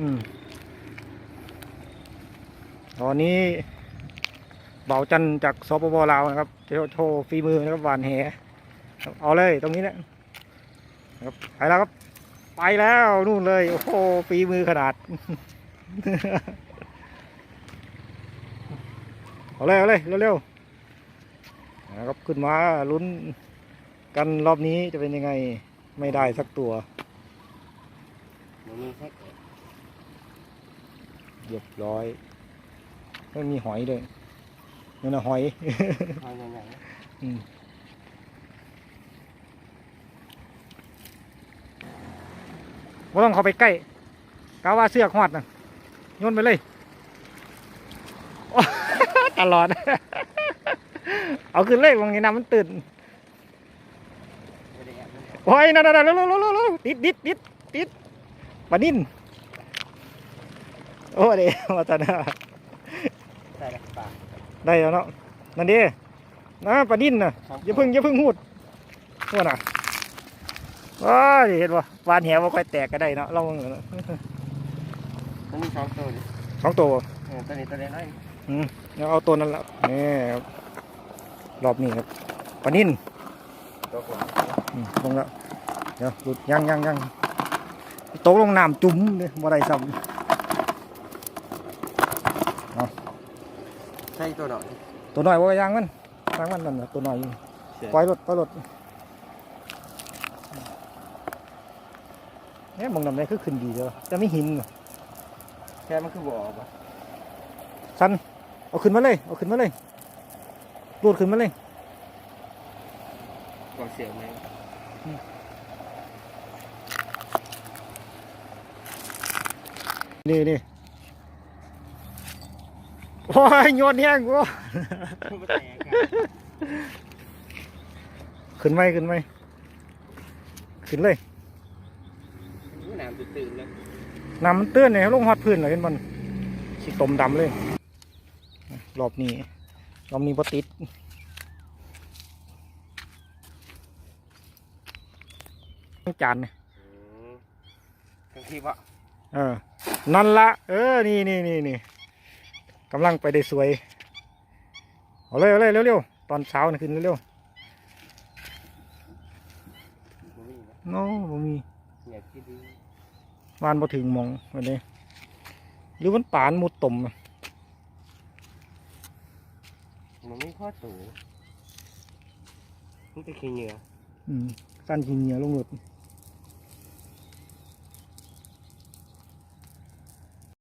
อืม ตอนนี้เบาจันจากสปปลาวนะครับจะโชว์ฝีมือนะครับหวานแหเอาเลยตรงนี้และครับไปแล้วครับ ไปแล้วนู่นเลย โอ้โหฝีมือขนาด เอาเลยเอาเลยเร็วๆนะครับขึ้นมาลุ้นกันรอบนี้จะเป็นยังไงไม่ได้สักตัวมันมีแค่ เรียบร้อยไม่มีหอยเลยนั่นนะหอยทางใหญ่อืมไม่ต้องเข้าไปใกล้กาว่าเสือกหอดนะโยนไปเลยโอ้ตลอด เอาขึ้นเลยวังนี้น้ำมันตื่นๆไม่ได้แอบนะโอ้ยนั่นนั่นนั่นเร็วเร็วเร็วเร็วติดติดติดติดปลานิ่น โอ้เดี๋ยวมาตาหน้าใส่ละปากได้แล้วเนาะนั่นดินะปลานิ่นนะอย่าเพึ่งอย่าเพึ่งหูดว่าน่ะว้ายเห็นป่ะวานแหวว่าค่อยแตกก็ได้เนาะลองเนาะมันมีสองตัวดิสองตัวเออตัวนี้ตัวเล็กน้อยอืมเดี๋ยวเอาตัวนั้นละนี่ครับรอบนี้ครับปลานิ่นตัวผมอืมลงแล้วเดี๋ยวหลุดยังยังยังตกลงน้ำจุ่มเลยบ่ได้ซ้ใช่ตัวหน่อยำตัวน้อยว่ายังมันยังมันนั่นน่ะตัวน้อยอยู่ปล่อยรถปล่อยรถเนี่ยมองดำได้คือขึ้นดีเลยวะแต่ไม่หินว่ะแค่มันคือบ่อปะสันเอาขึ้นมาเลยเอาขึ้นมาเลยรูดขึ้นมาเลยก่อเสียงไหมนี่นี่ โอ้ยโยนแห้งกูมันแตกอะขึ้นไหมขึ้นไหมขึ้นเลยอู้น้ำตื่นๆแล้วน้ำมันเตื้อนเนี่ยลงฮอดพื้นเลยเห็นมันขี้ตมดำเลย รอบนี้รอบนี้พอติดจานเนี่ยอืมทั้งที่ว่าเออนั่นละเออนี่นี่นี่นี่ กำลังไปได้สวย เอาเลยเอาเลยเร็วๆ ตอนเช้านะขึ้นเร็วบ่มีนะๆโน้บ่มีอยากที่ดีวานบ่ถึงหมองวันนี้หรือมันป่านมุดตมอะมันไม่ข้อตูมันจะขี้เหงื่ออืมสั้นกินเหนียวลงหลุด